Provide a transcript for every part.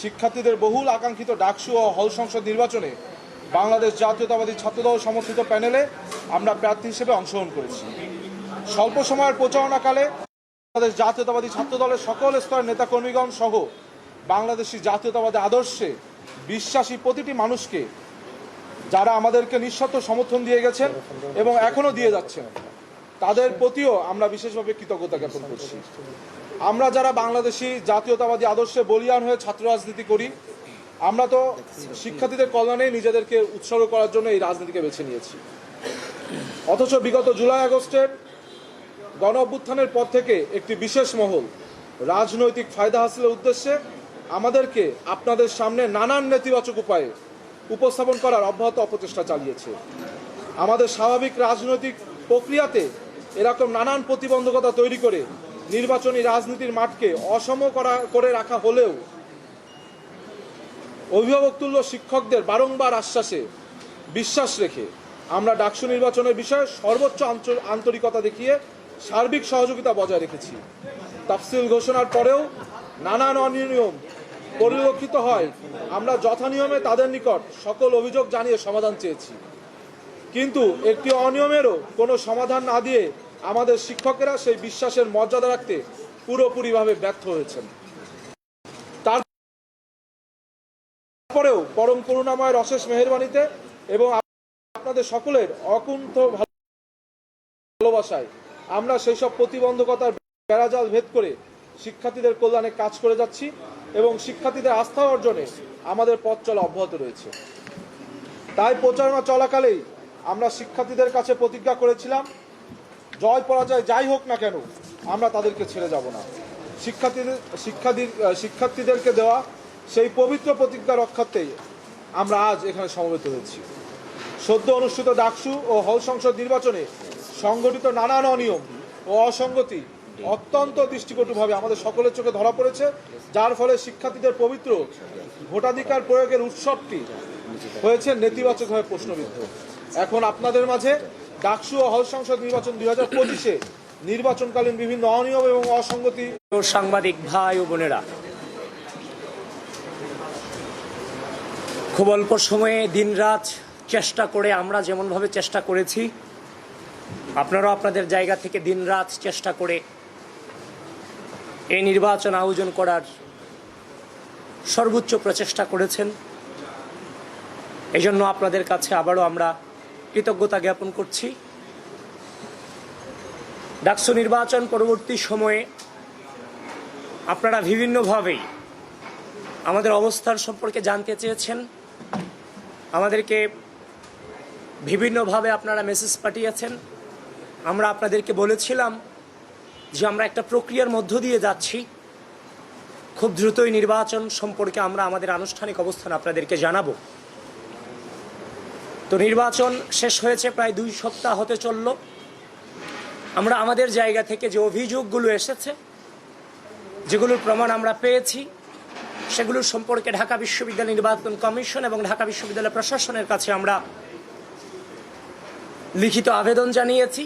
শিক্ষার্থীদের বহুল আকাঙ্ক্ষিত ডাকসু ও হল সংসদ নির্বাচনে বাংলাদেশ জাতীয়তাবাদী ছাত্রদল সমর্থিত প্যানেলে আমরা প্রার্থী হিসেবে অংশগ্রহণ করেছি। স্বল্প সময়ের প্রচারণাকালে বাংলাদেশ জাতীয়তাবাদী ছাত্রদলের সকল স্তরের নেতাকর্মীগণ সহ বাংলাদেশি জাতীয়তাবাদী আদর্শে বিশ্বাসী প্রতিটি মানুষকে যারা আমাদেরকে নিঃশর্ত সমর্থন দিয়ে গেছেন এবং এখনও দিয়ে যাচ্ছেন, তাদের প্রতিও আমরা বিশেষভাবে কৃতজ্ঞতা জ্ঞাপন করছি। আমরা যারা বাংলাদেশি জাতীয়তাবাদী আদর্শে বলিয়ান হয়ে ছাত্র রাজনীতি করি, আমরা তো শিক্ষার্থীদের কল্যাণে নিজেদেরকে উৎসর্গ করার জন্য এই রাজনীতিকে বেছে নিয়েছি। অথচ বিগত জুলাই আগস্টের গণ অভ্যুত্থানের পর থেকে একটি বিশেষ মহল, রাজনৈতিক ফায়দা হাসিলের উদ্দেশ্যে আমাদেরকে আপনাদের সামনে নানান নেতিবাচক উপায়ে উপস্থাপন করার অব্যাহত অপচেষ্টা চালিয়েছে। আমাদের স্বাভাবিক রাজনৈতিক প্রক্রিয়াতে এরকম নানান প্রতিবন্ধকতা তৈরি করে নির্বাচনী রাজনীতির মাঠকে অসম করা, করে রাখা হলেও অভিভাবকতুল্য শিক্ষকদের বারংবার আশ্বাসে বিশ্বাস রেখে আমরা ডাকসু নির্বাচনের বিষয়ে সর্বোচ্চ আন্তরিকতা দেখিয়ে সার্বিক সহযোগিতা বজায় রেখেছি। তাফসিল ঘোষণার পরেও নানান অনিয়ম পরিলক্ষিত হয়। আমরা যথানিয়মে তাদের নিকট সকল অভিযোগ জানিয়ে সমাধান চেয়েছি। কিন্তু একটি অনিয়মেরও কোনো সমাধান না দিয়ে আমাদের শিক্ষকেরা সেই বিশ্বাসের মর্যাদা রাখতে পুরোপুরিভাবে ব্যর্থ হয়েছেন। তারপরেও পরম করুণাময়ের অশেষ মেহরবানিতে এবং আপনাদের সকলের অকুণ্ঠ ভালোবাসায় আমরা সেই সব প্রতিবন্ধকতার বেড়াজাল ভেদ করে শিক্ষার্থীদের কল্যাণে কাজ করে যাচ্ছি এবং শিক্ষার্থীদের আস্থা অর্জনে আমাদের পথ চলা অব্যাহত রয়েছে। তাই প্রচারণা চলাকালেই আমরা শিক্ষার্থীদের কাছে প্রতিজ্ঞা করেছিলাম জয় পরাজয় যাই হোক না কেন, আমরা তাদেরকে ছেড়ে যাব না। শিক্ষার্থীদের শিক্ষার্থী শিক্ষার্থীদেরকে দেওয়া সেই পবিত্র প্রতিজ্ঞা রক্ষার্থেই আমরা আজ এখানে সমবেত হয়েছি। সদ্য অনুষ্ঠিত ডাকসু ও হল সংসদ নির্বাচনে সংগঠিত নানান অনিয়ম ও অসঙ্গতি অত্যন্ত দৃষ্টিকটুভাবে আমাদের সকলের চোখে ধরা পড়েছে, যার ফলে শিক্ষার্থীদের পবিত্র ভোটাধিকার প্রয়োগের উৎসবটি হয়েছে নেতিবাচকভাবে প্রশ্নবিদ্ধ। এখন আপনাদের মাঝে ডাকসু ও হল সংসদ নির্বাচন দুই হাজার পঁচিশে নির্বাচনকালীন বিভিন্ন অনিয়ম এবং অসঙ্গতি। সাংবাদিক ভাই ও বোনেরা, খুব অল্প সময়ে দিনরাত চেষ্টা করে আমরা যেমনভাবে চেষ্টা করেছি, আপনারাও আপনাদের জায়গা থেকে দিনরাত চেষ্টা করে এই নির্বাচন আয়োজন করার সর্বোচ্চ প্রচেষ্টা করেছেন। এই জন্য আপনাদের কাছে আবারও আমরা কৃতজ্ঞতা জ্ঞাপন করছি। ডাকসু নির্বাচন পরবর্তী সময়ে আপনারা বিভিন্নভাবেই আমাদের অবস্থান সম্পর্কে জানতে চেয়েছেন। আমাদেরকে বিভিন্নভাবে আপনারা মেসেজ পাঠিয়েছেন। আমরা আপনাদেরকে বলেছিলাম যে আমরা একটা প্রক্রিয়ার মধ্য দিয়ে যাচ্ছি। খুব দ্রুতই নির্বাচন সম্পর্কে আমরা আমাদের আনুষ্ঠানিক অবস্থান আপনাদেরকে জানাব। তো নির্বাচন শেষ হয়েছে, প্রায় দুই সপ্তাহ হতে চলল। আমরা আমাদের জায়গা থেকে যে অভিযোগগুলো এসেছে, যেগুলোর প্রমাণ আমরা পেয়েছি, সেগুলোর সম্পর্কে ঢাকা বিশ্ববিদ্যালয় নির্বাচন কমিশন এবং ঢাকা বিশ্ববিদ্যালয় প্রশাসনের কাছে আমরা লিখিত আবেদন জানিয়েছি।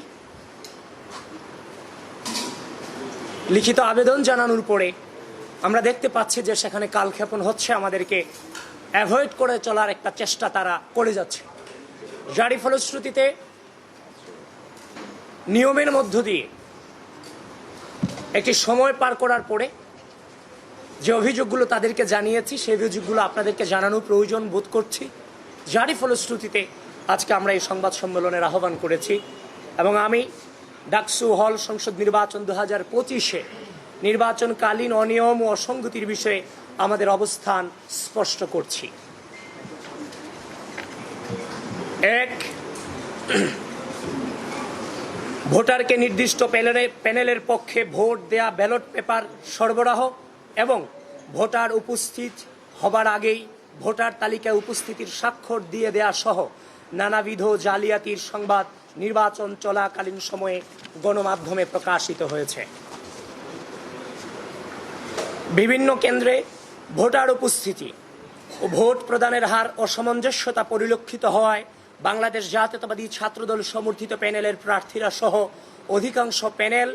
লিখিত আবেদন জানানোর পরে আমরা দেখতে পাচ্ছি যে সেখানে কালক্ষেপণ হচ্ছে, আমাদেরকে অ্যাভয়েড করে চলার একটা চেষ্টা তারা করে যাচ্ছে। যারই ফলশ্রুতিতে নিয়মের মধ্য দিয়ে একটি সময় পার করার পরে যে অভিযোগগুলো তাদেরকে জানিয়েছি, সেই অভিযোগগুলো আপনাদেরকে জানানো প্রয়োজন বোধ করছি। যারই ফলশ্রুতিতে আজকে আমরা এই সংবাদ সম্মেলনের আহ্বান করেছি এবং আমি ডাকসু হল সংসদ নির্বাচন দু হাজার পঁচিশে নির্বাচনকালীন অনিয়ম ও অসঙ্গতির বিষয়ে আমাদের অবস্থান স্পষ্ট করছি। এক, ভোটারকে নির্দিষ্ট প্যানেলে, প্যানেলের পক্ষে ভোট দেয়া ব্যালট পেপার সরবরাহ এবং ভোটার উপস্থিত হবার আগেই ভোটার তালিকায় উপস্থিতির স্বাক্ষর দিয়ে দেয়া সহ নানাবিধ জালিয়াতির সংবাদ নির্বাচন চলাকালীন সময়ে গণমাধ্যমে প্রকাশিত হয়েছে। বিভিন্ন কেন্দ্রে ভোটার উপস্থিতি ও ভোট প্রদানের হার অসামঞ্জস্যতা পরিলক্ষিত হওয়ায় বাংলাদেশ জাতীয়তাবাদী ছাত্রদল সমর্থিত প্যানেলের প্রার্থীরা সহ অধিকাংশ প্যানেল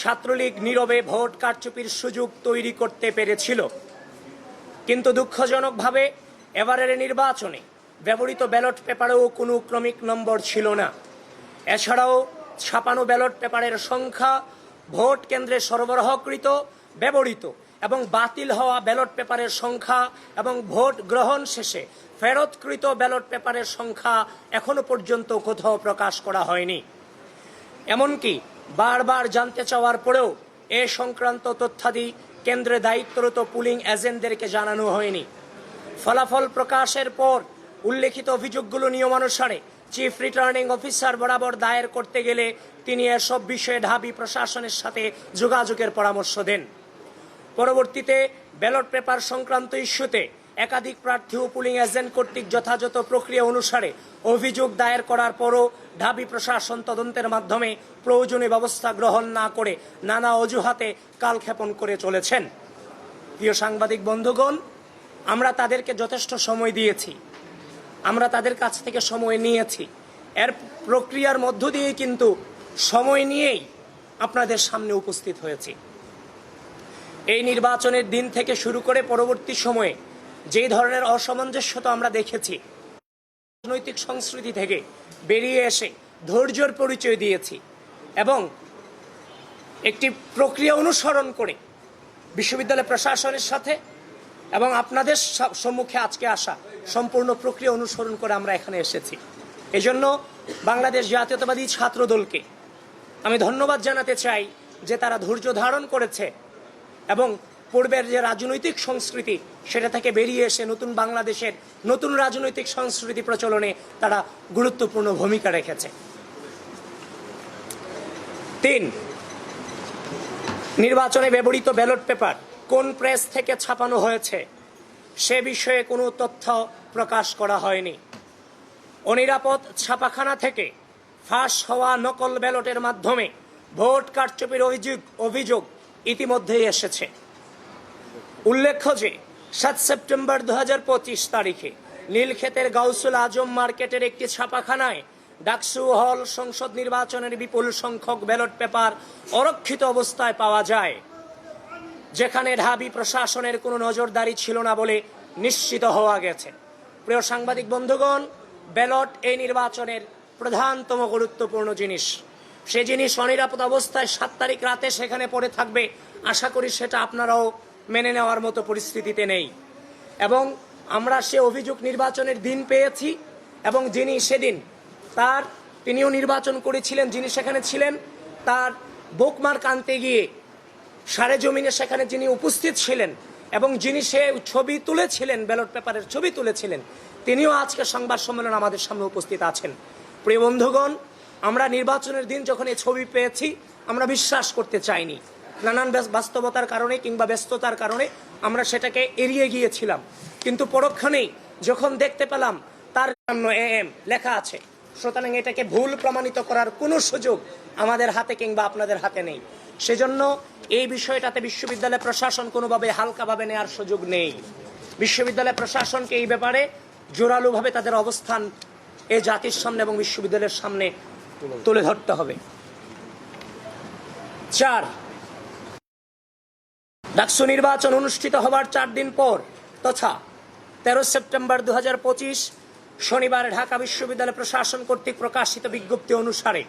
ছাত্রলীগ নীরবে ভোট কারচুপির সুযোগ তৈরি করতে পেরেছিল। কিন্তু দুঃখজনকভাবে এবারের নির্বাচনে ব্যবহৃত ব্যালট পেপারেও কোনো ক্রমিক নম্বর ছিল না। এছাড়াও ছাপানো ব্যালট পেপারের সংখ্যা ভোট কেন্দ্রে সরবরাহকৃত, ব্যবহৃত এবং বাতিল হওয়া ব্যালট পেপারের সংখ্যা এবং ভোট গ্রহণ শেষে ফেরতকৃত ব্যালট পেপারের সংখ্যা এখনও পর্যন্ত কোথাও প্রকাশ করা হয়নি। এমনকি বারবার জানতে চাওয়ার পরেও এ সংক্রান্ত তথ্যাদি কেন্দ্রে দায়িত্বরত পুলিং এজেন্টদেরকে জানানো হয়নি। ফলাফল প্রকাশের পর উল্লেখিত অভিযোগগুলো নিয়মানুসারে চিফ রিটার্নিং অফিসার বরাবর দায়ের করতে গেলে তিনি এসব বিষয়ে ঢাবি প্রশাসনের সাথে যোগাযোগের পরামর্শ দেন। পরবর্তীতে ব্যালট পেপার সংক্রান্ত ইস্যুতে একাধিক প্রার্থী ও পুলিং এজেন্ট কর্তৃক যথাযথ প্রক্রিয়া অনুসারে অভিযোগ দায়ের করার পরও ঢাবি প্রশাসন তদন্তের মাধ্যমে প্রয়োজনীয় ব্যবস্থা গ্রহণ না করে নানা অজুহাতে কালক্ষেপণ করে চলেছেন। প্রিয় সাংবাদিক বন্ধুগণ, আমরা তাদেরকে যথেষ্ট সময় দিয়েছি। আমরা তাদের কাছ থেকে সময় নিয়েছি। এর প্রক্রিয়ার মধ্য দিয়েই কিন্তু সময় নিয়েই আপনাদের সামনে উপস্থিত হয়েছি। এই নির্বাচনের দিন থেকে শুরু করে পরবর্তী সময়ে যেই ধরনের অসামঞ্জস্যতা আমরা দেখেছি, রাজনৈতিক সংস্কৃতি থেকে বেরিয়ে এসে ধৈর্যর পরিচয় দিয়েছি এবং একটি প্রক্রিয়া অনুসরণ করে বিশ্ববিদ্যালয় প্রশাসনের সাথে এবং আপনাদের সম্মুখে আজকে আসা সম্পূর্ণ প্রক্রিয়া অনুসরণ করে আমরা এখানে এসেছি। এজন্য বাংলাদেশ জাতীয়তাবাদী ছাত্র দলকে আমি ধন্যবাদ জানাতে চাই যে তারা ধৈর্য ধারণ করেছে এবং পূর্বের যে রাজনৈতিক সংস্কৃতি, সেটা থেকে বেরিয়ে এসে নতুন বাংলাদেশের নতুন রাজনৈতিক সংস্কৃতি প্রচলনে তারা গুরুত্বপূর্ণ ভূমিকা রেখেছে। তিন, নির্বাচনে ব্যবহৃত ব্যালট পেপার কোন প্রেস থেকে ছাপানো হয়েছে, সে বিষয়ে কোনো তথ্য প্রকাশ করা হয়নি। অনিরাপদ ছাপাখানা থেকে ফাঁস হওয়া নকল ব্যালটের মাধ্যমে ভোট কারচুপির অভিযোগ অভিযোগ ইতিমধ্যেই এসেছে। উল্লেখ্য যে, সাত সেপ্টেম্বর দু হাজার পঁচিশ তারিখে নীলক্ষেতের গাউসুল আজম মার্কেটের একটি ছাপাখানায় ডাকসু হল সংসদ নির্বাচনের বিপুল সংখ্যক ব্যালট পেপার অরক্ষিত অবস্থায় পাওয়া যায়, যেখানে ঢাবি প্রশাসনের কোনো নজরদারি ছিল না বলে নিশ্চিত হওয়া গেছে। প্রিয় সাংবাদিক বন্ধুগণ, ব্যালট এই নির্বাচনের প্রধানতম গুরুত্বপূর্ণ জিনিস। সে জিনিস অনিরাপদ অবস্থায় সাত তারিখ রাতে সেখানে পড়ে থাকবে, আশা করি সেটা আপনারাও মেনে নেওয়ার মতো পরিস্থিতিতে নেই। এবং আমরা সে অভিযোগ নির্বাচনের দিন পেয়েছি, এবং যিনি সেদিন তার, তিনিও নির্বাচন করেছিলেন, যিনি সেখানে ছিলেন, তার বোকমার্ক আনতে গিয়ে সারে জমিনে সেখানে যিনি উপস্থিত ছিলেন, এবং যিনি সে ছবি তুলেছিলেন, ব্যালট পেপারের ছবি তুলেছিলেন, তিনিও আজকে সংবাদ সম্মেলন আমাদের সামনে উপস্থিত আছেন। প্রিয় বন্ধুগণ আমরা নির্বাচনের দিন যখন এই ছবি পেয়েছি, আমরা বিশ্বাস করতে চাইনি। নানান বাস্তবতার কারণে কিংবা ব্যস্ততার কারণে আমরা সেটাকে এড়িয়ে গিয়েছিলাম। কিন্তু পরক্ষণেই যখন দেখতে পেলাম তার এ এম লেখা আছে, সুতরাং এটাকে ভুল প্রমাণিত করার কোনো সুযোগ আমাদের হাতে কিংবা আপনাদের হাতে নেই। সেজন্য এই বিষয়টাতে বিশ্ববিদ্যালয় প্রশাসন কোনোভাবে হালকাভাবে নেওয়ার সুযোগ নেই। বিশ্ববিদ্যালয় প্রশাসনকে এই ব্যাপারে জোরালোভাবে তাদের অবস্থান এ জাতির সামনে এবং বিশ্ববিদ্যালয়ের সামনে তুলে ধরতে হবে। চার। ডাকসু নির্বাচন অনুষ্ঠিত হবার চার দিন পর তথা তেরো সেপ্টেম্বর দু শনিবার ঢাকা বিশ্ববিদ্যালয় প্রশাসন কর্তৃক প্রকাশিত বিজ্ঞপ্তি অনুসারে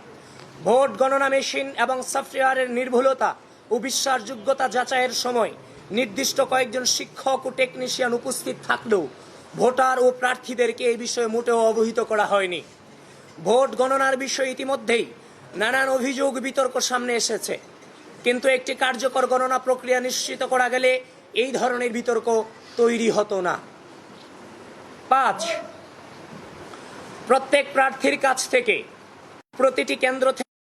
ভোট গণনা মেশিন এবং সফটওয়্যারের নির্ভুলতা ও বিশ্বাসযোগ্যতা যাচাইয়ের সময় নির্দিষ্ট কয়েকজন শিক্ষক ও টেকনিশিয়ান উপস্থিত থাকলেও ভোটার ও প্রার্থীদেরকে এই বিষয়ে মোটেও অবহিত করা হয়নি। ভোট গণনার বিষয়ে ইতিমধ্যেই নানান অভিযোগ বিতর্ক সামনে এসেছে। কিন্তু একটি কার্যকর গণনা প্রক্রিয়া নিশ্চিত করা গেলে এই ধরনের বিতর্ক তৈরি হতো না। পাঁচ, প্রত্যেক প্রার্থীর কাছ থেকে প্রতিটি কেন্দ্র থেকে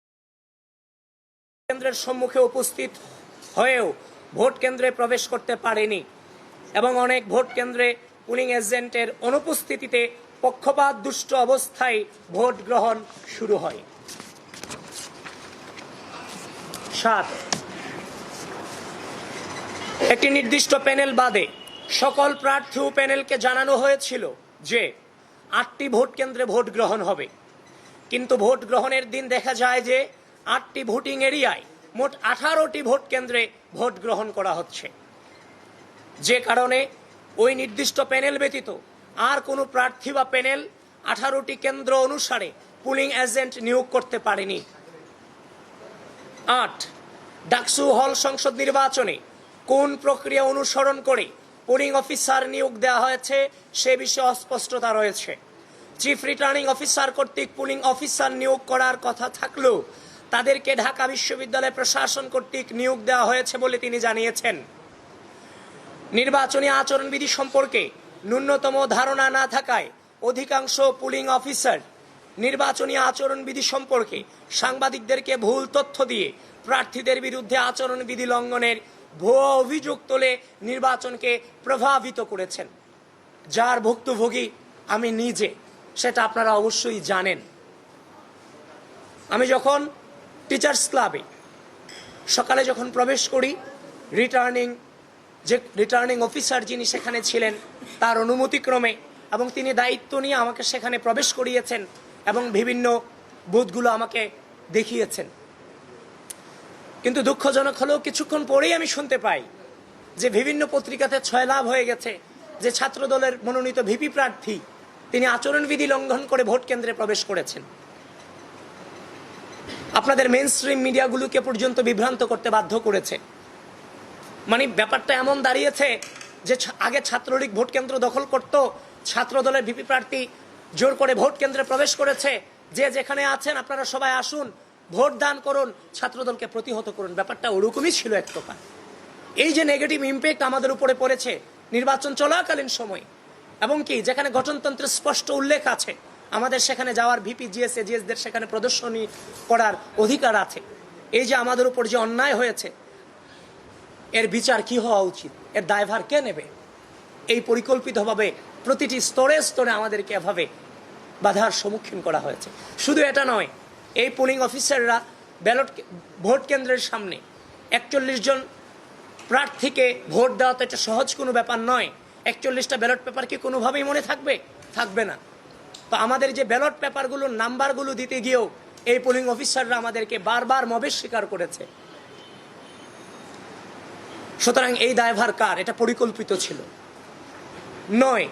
কেন্দ্রের সম্মুখে উপস্থিত হয়েও ভোট কেন্দ্রে প্রবেশ করতে পারেনি এবং অনেক ভোট কেন্দ্রে পুলিং এজেন্টের অনুপস্থিতিতে পক্ষপাত দুষ্ট অবস্থায় ভোট গ্রহণ শুরু হয়। সাত। একটি নির্দিষ্ট প্যানেল বাদে সকল প্রার্থী ও প্যানেলকে জানানো হয়েছিল যে আটটি ভোট কেন্দ্রে ভোট গ্রহণ হবে। কিন্তু ভোট গ্রহণের দিন দেখা যায় যে আটটি ভোটিং এরিয়ায় মোট আঠারোটি ভোট কেন্দ্রে ভোট গ্রহণ করা হচ্ছে। যে কারণে ওই নির্দিষ্ট প্যানেল ব্যতীত আর কোনো প্রার্থী বা প্যানেল আঠারোটি কেন্দ্র অনুসারে পুলিং এজেন্ট নিয়োগ করতে পারেনি। আট, ডাকসু হল সংসদ নির্বাচনে কোন প্রক্রিয়া অনুসরণ করে পোলিং অফিসার নিয়োগ দেওয়া হয়েছে সে বিষয়ে অস্পষ্টতা রয়েছে। চিফ রিটার্নিং অফিসার কর্তৃক পুলিং অফিসার নিয়োগ করার কথা থাকলেও তাদেরকে ঢাকা বিশ্ববিদ্যালয় প্রশাসন কর্তৃক নিয়োগ দেওয়া হয়েছে বলে তিনি জানিয়েছেন। নির্বাচনী আচরণবিধি সম্পর্কে ন্যূনতম ধারণা না থাকায় অধিকাংশ পুলিং অফিসার নির্বাচনী আচরণবিধি সম্পর্কে সাংবাদিকদেরকে ভুল তথ্য দিয়ে প্রার্থীদের বিরুদ্ধে আচরণবিধি লঙ্ঘনের ভুয়ো অভিযোগ তোলে নির্বাচনকে প্রভাবিত করেছেন। যার ভুক্তভোগী আমি নিজে, সেটা আপনারা অবশ্যই জানেন। আমি যখন টিচার্স ক্লাবে সকালে যখন প্রবেশ করি, রিটার্নিং যে রিটার্নিং অফিসার যিনি সেখানে ছিলেন, তার অনুমতিক্রমে এবং তিনি দায়িত্ব নিয়ে আমাকে সেখানে প্রবেশ করিয়েছেন এবং বিভিন্ন বুথগুলো আমাকে দেখিয়েছেন। কিন্তু দুঃখজনক হলেও কিছুক্ষণ পরেই আমি শুনতে পাই যে বিভিন্ন পত্রিকাতে ছয় লাভ হয়ে গেছে, যে ছাত্র দলের মনোনীত ভিপি প্রার্থী তিনি আচরণবিধি লঙ্ঘন করে ভোট কেন্দ্রে প্রবেশ করেছেন। আপনাদের মেন স্ট্রিম মিডিয়াগুলোকে পর্যন্ত বিভ্রান্ত করতে বাধ্য করেছে। মানে ব্যাপারটা এমন দাঁড়িয়েছে যে আগে ছাত্রলীগ ভোট কেন্দ্র দখল করত ছাত্র দলের ভিপি প্রার্থী জোর করে ভোট কেন্দ্রে প্রবেশ করেছে, যে যেখানে আছেন আপনারা সবাই আসুন, ভোট দান করুন, ছাত্রদলকে প্রতিহত করুন। ব্যাপারটা ওরকমই ছিল এক প্রকার। এই যে নেগেটিভ ইম্প্যাক্ট আমাদের উপরে পড়েছে, নির্বাচন চলাকালীন সময়, এবং কি, যেখানে গঠনতন্ত্রের স্পষ্ট উল্লেখ আছে, আমাদের সেখানে যাওয়ার ভিপি, জিএস এজিএসদের সেখানে প্রদর্শনী করার অধিকার আছে। এই যে আমাদের উপর যে অন্যায় হয়েছে এর বিচার কি হওয়া উচিত? এর দায়ভার কে নেবে? এই পরিকল্পিতভাবে প্রতিটি স্তরে স্তরে আমাদেরকে এভাবে বাধার সম্মুখীন করা হয়েছে। শুধু এটা নয়, এই পোলিং অফিসাররা ব্যালট ভোট কেন্দ্রের সামনে একচল্লিশ জন প্রার্থীকে ভোট দেওয়া তো এটা সহজ কোনো ব্যাপার নয়। একচল্লিশটা ব্যালট পেপার কি কোনোভাবেই মনে থাকবে? থাকবে না। তো আমাদের যে ব্যালট পেপারগুলোর নাম্বারগুলো দিতে গিয়েও এই পোলিং অফিসাররা আমাদেরকে বারবার মবেশ স্বীকার করেছে। সুতরাং এই দায়ভার কার? এটা পরিকল্পিত ছিল। নয়,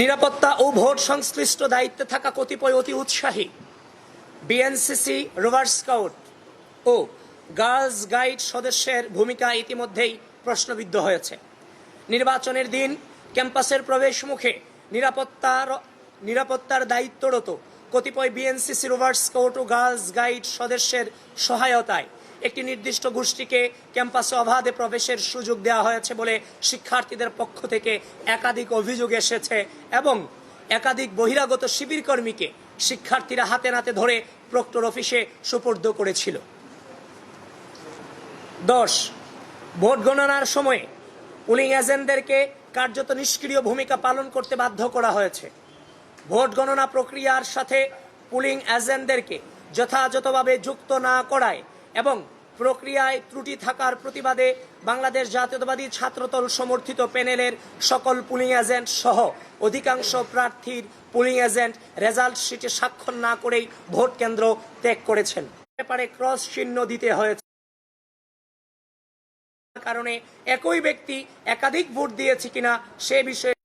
নিরাপত্তা ও ভোট সংশ্লিষ্ট দায়িত্বে থাকা কতিপয় অতি উৎসাহী বিএনসিসি রোভার স্কাউট ও গার্লস গাইড সদস্যের ভূমিকা ইতিমধ্যেই প্রশ্নবিদ্ধ হয়েছে। নির্বাচনের দিন ক্যাম্পাসের প্রবেশ মুখে নিরাপত্তার নিরাপত্তার দায়িত্বরত কতিপয় বিএনসিসি রোভার স্কাউট ও গার্লস গাইড সদস্যের সহায়তায় একটি নির্দিষ্ট গোষ্ঠীকে ক্যাম্পাসে অবাধে প্রবেশের সুযোগ দেওয়া হয়েছে বলে শিক্ষার্থীদের পক্ষ থেকে একাধিক অভিযোগ এসেছে এবং একাধিক বহিরাগত শিবির কর্মীকে শিক্ষার্থীরা হাতে নাতে ধরে প্রক্টর অফিসে সুপর্দ করেছিল। দশ, ভোট গণনার সময়ে পুলিং এজেন্টদেরকে কার্যত নিষ্ক্রিয় ভূমিকা পালন করতে বাধ্য করা হয়েছে। ভোট গণনা প্রক্রিয়ার সাথে পুলিং এজেন্টদেরকে যথাযথভাবে যুক্ত না করায় এবং প্রক্রিয়ায় ত্রুটি থাকার প্রতিবাদে বাংলাদেশ জাতীয়তাবাদী ছাত্রদল সমর্থিত প্যানেলের সকল পুলিং এজেন্ট সহ অধিকাংশ প্রার্থীর পুলিং এজেন্ট রেজাল্ট শিটে স্বাক্ষর না করেই ভোট কেন্দ্র ত্যাগ করেছেন। ব্যাপারে ক্রস চিহ্ন দিতে হয়েছে। কারণে একই ব্যক্তি একাধিক ভোট দিয়েছে কিনা সে বিষয়ে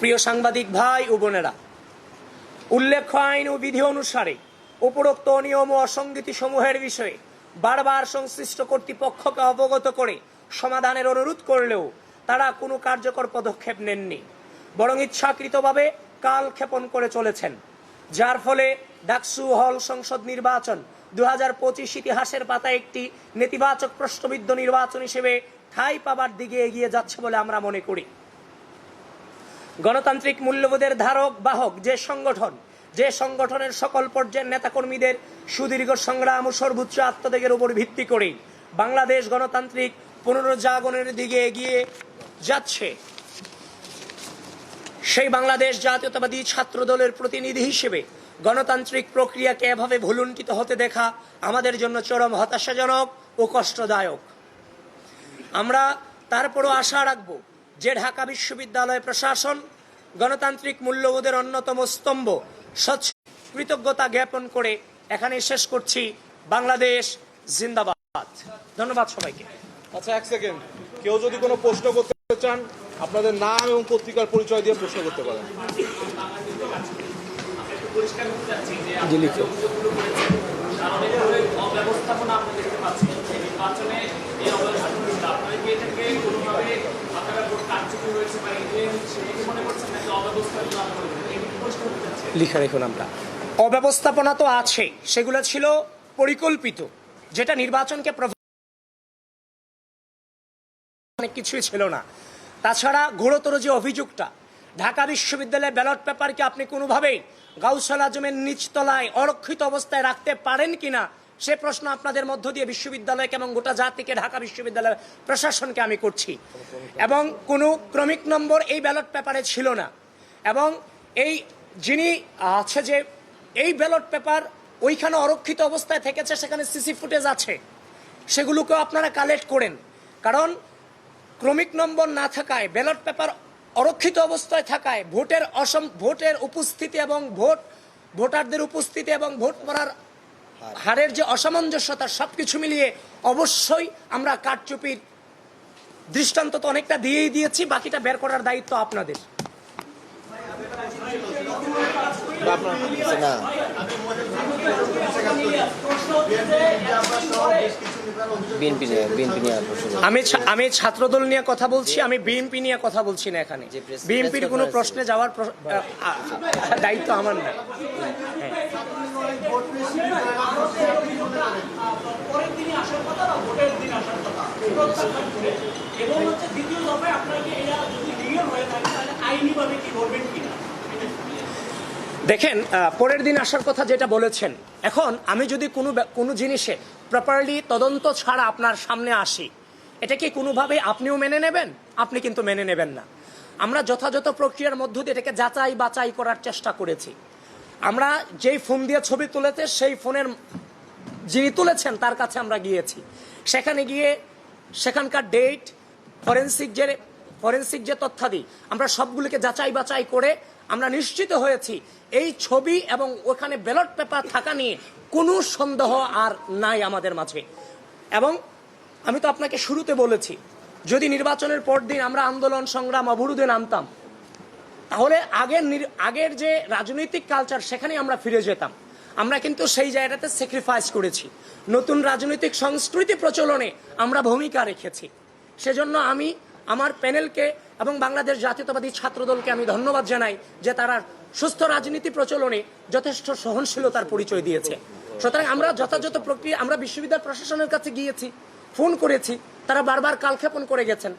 প্রিয় সাংবাদিক ভাই ও বোনেরা উল্লেখ্য আইন ও বিধি অনুসারে উপরোক্ত অনিয়ম ও অসঙ্গতি সমূহের বিষয়ে বারবার সংশ্লিষ্ট কর্তৃপক্ষকে অবগত করে সমাধানের অনুরোধ করলেও তারা কোনো কার্যকর পদক্ষেপ নেননি, বরং ইচ্ছাকৃতভাবে কাল ক্ষেপণ করে চলেছেন, যার ফলে ডাকসু হল সংসদ নির্বাচন দু হাজার পঁচিশ ইতিহাসের পাতা একটি নেতিবাচক প্রশ্নবিদ্ধ নির্বাচন হিসেবে ঠাঁই পাবার দিকে এগিয়ে যাচ্ছে বলে আমরা মনে করি। গণতান্ত্রিক মূল্যবোধের ধারক, বাহক, যে সংগঠন, যে সংগঠনের সকল পর্যায়ের নেতাকর্মীদের সুদীর্ঘ সংগ্রাম ও সর্বোচ্চ আত্মত্যাগের উপর ভিত্তি করে বাংলাদেশ গণতান্ত্রিক পুনরুজ্জাগরণের দিকে এগিয়ে যাচ্ছে। সেই বাংলাদেশ জাতীয়তাবাদী ছাত্র দলের প্রতিনিধি হিসেবে গণতান্ত্রিক প্রক্রিয়াকে এভাবে ভুলুণ্ঠিত হতে দেখা আমাদের জন্য চরম হতাশাজনক ও কষ্টদায়ক। আমরা তারপরও আশা রাখব যে ঢাকা বিশ্ববিদ্যালয় প্রশাসন গণতান্ত্রিক মূল্যবোধের অন্যতম স্তম্ভ স্বচ্ছ কৃতজ্ঞতা জ্ঞাপন করে এখানে শেষ করছি। বাংলাদেশ জিন্দাবাদ। ধন্যবাদ সবাইকে। আচ্ছা এক সেকেন্ড কেউ যদি কোনো প্রশ্ন করতে চান আপনাদের নাম এবং পত্রিকার পরিচয় দিয়ে প্রশ্ন করতে পারেন। অব্যবস্থাপনা আমরা দেখতে পাচ্ছি। নির্বাচনে এই অব্যবস্থাপনা আপনারা এটাকে কোনোভাবে লিখে রেখুন আমরা। অব্যবস্থাপনা তো আছে সেগুলো ছিল পরিকল্পিত, যেটা নির্বাচনকে অনেক কিছুই ছিল না। তাছাড়া ঘোরতর যে অভিযোগটা, ঢাকা বিশ্ববিদ্যালয়ের ব্যালট পেপারকে আপনি কোনোভাবেই গাউসাল আজমের নিচতলায় অরক্ষিত অবস্থায় রাখতে পারেন কিনা সে প্রশ্ন আপনাদের মধ্য দিয়ে বিশ্ববিদ্যালয়কে এবং গোটা জাতিকে, ঢাকা বিশ্ববিদ্যালয়ের প্রশাসনকে আমি করছি। এবং কোনো ক্রমিক নম্বর এই ব্যালট পেপারে ছিল না। এবং এই যিনি আছে যে এই ব্যালট পেপার ওইখানে অরক্ষিত অবস্থায় থেকেছে, সেখানে সিসি ফুটেজ আছে। সেগুলোকেও আপনারা কালেক্ট করেন। কারণ ক্রমিক নম্বর না থাকায়, ব্যালট পেপার অরক্ষিত অবস্থায় থাকায়, ভোটের অসম, ভোটের উপস্থিতি এবং ভোট, ভোটারদের উপস্থিতি এবং ভোট পড়ার হারের যে অসামঞ্জস্যতা সবকিছু মিলিয়ে অবশ্যই আমরা কারচুপির দৃষ্টান্ত তো অনেকটা দিয়েই দিয়েছি বাকিটা বের করার দায়িত্ব আপনাদের। না। আমি ছা- আমি ছাত্রদল নিয়ে কথা বলছি আমি বিএনপি নিয়ে কথা বলছি না এখানে। বিএনপির কোনো প্রশ্নে যাওয়ার দায়িত্ব আমার না। এবং যে প্রেস- বিএনপির প্রেস কোনো conference প্রশ্নে যাওয়ার প্র- আ- আ- দায়িত্ব আমার না দেখেন পরের দিন আসার কথা যেটা বলেছেন, এখন আমি যদি কোনো কোনো জিনিসে প্রপারলি তদন্ত ছাড়া আপনার সামনে আসি, এটা কি কোনোভাবে আপনিও মেনে নেবেন? আপনি কিন্তু মেনে নেবেন না। আমরা যথাযথ প্রক্রিয়ার মধ্য দিয়ে এটাকে যাচাই বাছাই করার চেষ্টা করেছি। আমরা যেই ফোন দিয়ে ছবি তুলেছে, সেই ফোনের যিনি তুলেছেন, তার কাছে আমরা গিয়েছি। সেখানে গিয়ে সেখানকার ডেট ফরেন্সিক যে ফরেন্সিক যে তথ্যাদি, আমরা সবগুলিকে যাচাই বাছাই করে আমরা নিশ্চিত হয়েছি, এই ছবি এবং ওখানে ব্যালট পেপার থাকা নিয়ে কোনো সন্দেহ আর নাই আমাদের মাঝে। এবং আমি তো আপনাকে শুরুতে বলেছি, যদি নির্বাচনের পর দিন আমরা আন্দোলন সংগ্রাম অবরোধে নামতাম, তাহলে আগের আগের যে রাজনৈতিক কালচার সেখানে আমরা ফিরে যেতাম। আমরা কিন্তু সেই জায়গাটাতে স্যাক্রিফাইস করেছি। নতুন রাজনৈতিক সংস্কৃতি প্রচলনে আমরা ভূমিকা রেখেছি। সেজন্য আমি আমার প্যানেলকে এবং বাংলাদেশ জাতীয়তাবাদী ছাত্রদলকে আমি ধন্যবাদ জানাই যে তারা সুস্থ রাজনীতি প্রচলনে যথেষ্ট সহনশীলতার পরিচয় দিয়েছে। সুতরাং আমরা যথাযথ প্রক্রিয়া, আমরা বিশ্ববিদ্যালয় প্রশাসনের কাছে গিয়েছি, ফোন করেছি, তারা বারবার কালক্ষেপণ করে গেছেন।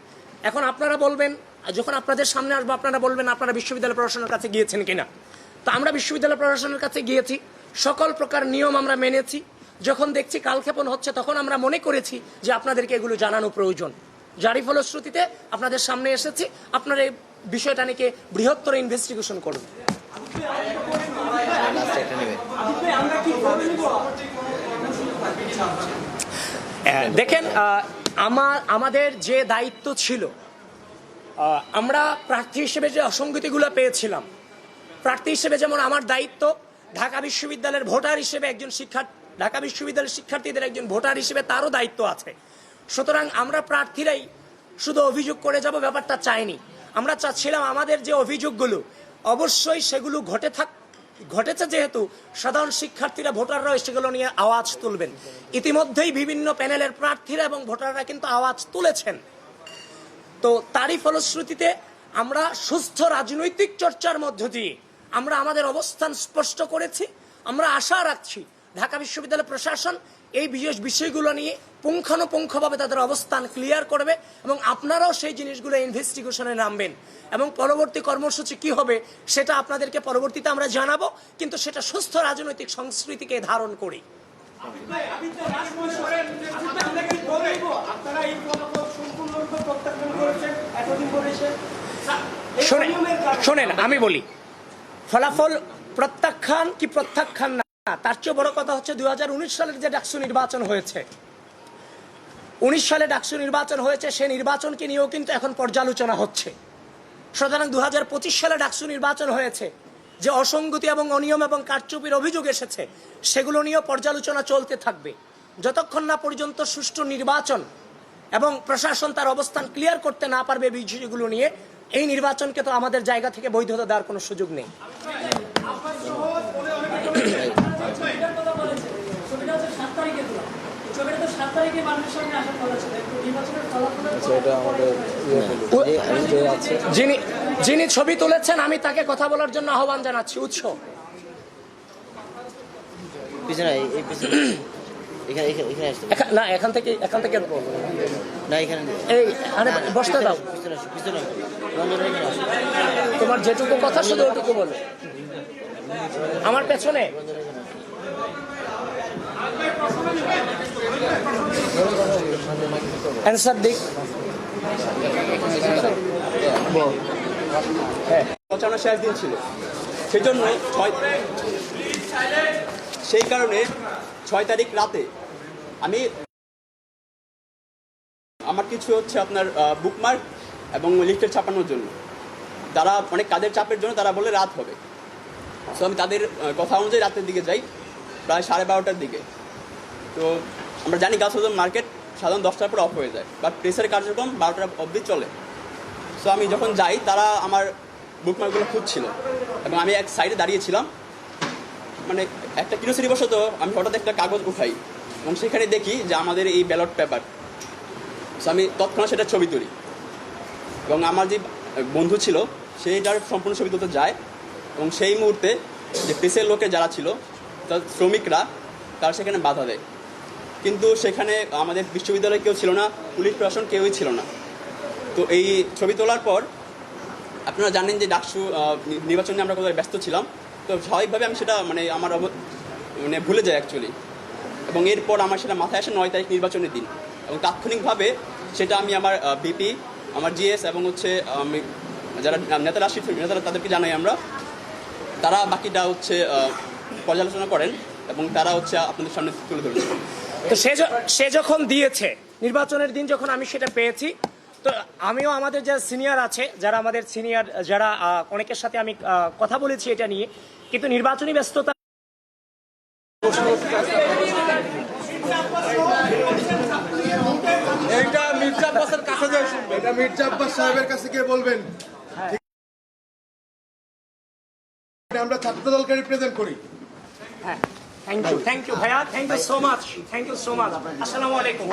এখন আপনারা বলবেন, যখন আপনাদের সামনে আসব, আপনারা বলবেন আপনারা বিশ্ববিদ্যালয় প্রশাসনের কাছে গিয়েছেন কিনা। তো আমরা বিশ্ববিদ্যালয় প্রশাসনের কাছে গিয়েছি, সকল প্রকার নিয়ম আমরা মেনেছি। যখন দেখছি কালক্ষেপণ হচ্ছে, তখন আমরা মনে করেছি যে আপনাদেরকে এগুলো জানানো প্রয়োজন। যারই ফলশ্রুতিতে আপনাদের সামনে এসেছি। আপনারা এই বিষয়টা নিয়ে বৃহত্তর ইনভেস্টিগেশন করুন। আহ, দেখেন আমার আমাদের যে দায়িত্ব ছিল আমরা প্রার্থী হিসেবে যে অসঙ্গতিগুলো পেয়েছিলাম প্রার্থী হিসেবে যেমন আমার দায়িত্ব ঢাকা বিশ্ববিদ্যালয়ের ভোটার হিসেবে একজন শিক্ষা ঢাকা বিশ্ববিদ্যালয়ের শিক্ষার্থীদের একজন ভোটার হিসেবে তারও দায়িত্ব আছে। সুতরাং আমরা প্রার্থীরাই শুধু অভিযোগ করে যাব, ব্যাপারটা চাইনি। আমরা চাচ্ছিলাম আমাদের যে অভিযোগগুলো, অবশ্যই সেগুলো ঘটে থাক, ঘটেছে যেহেতু সাধারণ শিক্ষার্থীরা ভোটাররা সেগুলো নিয়ে আওয়াজ তুলবেন। ইতিমধ্যেই বিভিন্ন প্যানেলের প্রার্থীরা এবং ভোটাররা কিন্তু আওয়াজ তুলেছেন। তো তারই ফলশ্রুতিতে আমরা সুস্থ রাজনৈতিক চর্চার মধ্য দিয়ে আমরা আমাদের অবস্থান স্পষ্ট করেছি। আমরা আশা রাখছি ঢাকা বিশ্ববিদ্যালয় প্রশাসন এই বিশেষ বিষয়গুলো নিয়ে পুঙ্খানুপুঙ্খভাবে তাদের অবস্থান ক্লিয়ার করবে এবং আপনারাও সেই জিনিসগুলো ইনভেস্টিগেশনে নামবেন। এবং পরবর্তী কর্মসূচি কি হবে সেটা আপনাদেরকে পরবর্তীতে আমরা জানাব, কিন্তু সেটা সুস্থ রাজনৈতিক সংস্কৃতিকে ধারণ করি। শোনেন, আমি বলি, ফলাফল প্রত্যাখ্যান কি প্রত্যাখ্যান না, তার চেয়ে বড় কথা হচ্ছে দুই হাজার উনিশ সালের যে ডাকসু নির্বাচন হয়েছে উনিশ সালে ডাকসু নির্বাচন হয়েছে, সে নির্বাচনকে নিয়েও কিন্তু এখন পর্যালোচনা হচ্ছে। সুতরাং দু হাজার পঁচিশ সালে ডাকসু নির্বাচন হয়েছে, যে অসঙ্গতি এবং অনিয়ম এবং কারচুপির অভিযোগ এসেছে, সেগুলো নিয়েও পর্যালোচনা চলতে থাকবে। যতক্ষণ না পর্যন্ত সুষ্ঠু নির্বাচন এবং প্রশাসন তার অবস্থান ক্লিয়ার করতে না পারবে বিষয়গুলো নিয়ে, এই নির্বাচনকে তো আমাদের জায়গা থেকে বৈধতা দেওয়ার কোনো সুযোগ নেই ছবিটা হচ্ছে সাত তারিখে তোলা ছবিটা তো সাত তারিখে মানুষের সামনে আসার কথা ছিল একটু নির্বাচনের ফলাফলের পরে সেটা আমাদের ইয়ে হলো। যে আমি যে আছে যিনি যিনি ছবি তুলেছেন আমি তাকে কথা বলার জন্য আহ্বান জানাচ্ছি। উৎস। না এখান থেকে এখান থেকে না এখানে এই আরে বসতে দাও। তোমার যেটুকু কথা শুধু ওটুকু বলো। আমার পেছনে অ্যান্সার দিক শেষ দিন ছিল সেই জন্য ছয় সেই কারণে ছয় তারিখ রাতে আমি আমার কিছু হচ্ছে আপনার বুকমার্ক এবং লিস্টের ছাপানোর জন্য। তারা অনেক কাজের চাপের জন্য তারা বলে রাত হবে। সো আমি তাদের কথা অনুযায়ী রাতের দিকে যাই প্রায় সাড়ে বারোটার দিকে। তো আমরা জানি গাছওজন মার্কেট। সাধারণ দশটার পর অফ হয়ে যায় বাট প্রেসের কার্যক্রম বারোটা অবধি চলে। সো আমি যখন যাই, তারা আমার বুকমার্কগুলো খুঁজছিল, এবং আমি এক সাইডে দাঁড়িয়েছিলাম মানে একটা কিউরিয়াসিটি বশত আমি হঠাৎ একটা কাগজ উঠাই, এবং সেখানে দেখি যে আমাদের এই ব্যালট পেপার সো আমি তৎক্ষণাৎ সেটা ছবি তুলি। এবং আমার যে বন্ধু ছিল সেইটার সম্পূর্ণ ছবি তুলতে যায়, এবং সেই মুহূর্তে যে প্রেসের লোকে যারা ছিল, তার শ্রমিকরা, তারা সেখানে বাধা দেয়। কিন্তু সেখানে আমাদের বিশ্ববিদ্যালয়ে কেউ ছিল না, পুলিশ প্রশাসন কেউই ছিল না। তো এই ছবি তোলার পর, আপনারা জানেন যে ডাকসু নির্বাচন আমরা কোথায় ব্যস্ত ছিলাম। তো স্বাভাবিকভাবে আমি সেটা মানে আমার মানে ভুলে যাই অ্যাকচুয়ালি এবং এরপর আমার সেটা মাথায় আসে নয় তারিখ নির্বাচনের দিন। এবং তাৎক্ষণিকভাবে সেটা আমি আমার বিপি আমার জিএস এবং হচ্ছে, আমি যারা নেতারা আসি, নেতারা তাদেরকে জানাই আমরা। তারা বাকিটা হচ্ছে পর্যালোচনা করেন এবং তারা হচ্ছে আপনাদের সামনে তুলে ধরেছে তো সে সে যখন দিয়েছে নির্বাচনের দিন যখন আমি সেটা পেয়েছি তো আমিও আমাদের যারা সিনিয়র আছে যারা আমাদের সিনিয়র যারা আহ, অনেকের সাথে আমি আহ, কথা বলেছি এটা নিয়ে কিন্তু নির্বাচনী ব্যস্ততা এইটা মির্জা আব্বাসের কাছে যায় এটা মির্জা আব্বাস সাহেবের কাছে গিয়ে বলবেন। ঠিক- আমরা ছাত্র দলকে রিপ্রেজেন্ট করি। হ্যাঁ। থ্যাংক ইউ থ্যাংক ইউ ভাইয়া thank you so much thank you so much আসসালামু আলাইকুম